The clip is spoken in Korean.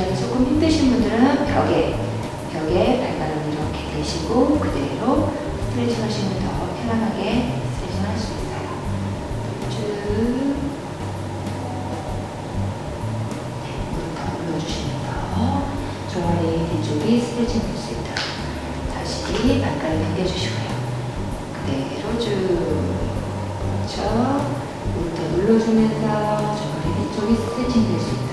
동작이 조금 힘드신 분들은 벽에, 벽에 발가락을 이렇게 대시고 그대로 스트레칭 하시면 더 편안하게 스트레칭 할 수 있어요. 쭉. 무릎 더 눌러주시면서 종아리 뒤쪽이 스트레칭 될 수 있도록 다시 발가락 당겨주시고요. 그대로 쭉. 그렇죠? 무릎 더 눌러주면서 종아리 뒤쪽이 스트레칭 될 수 있도록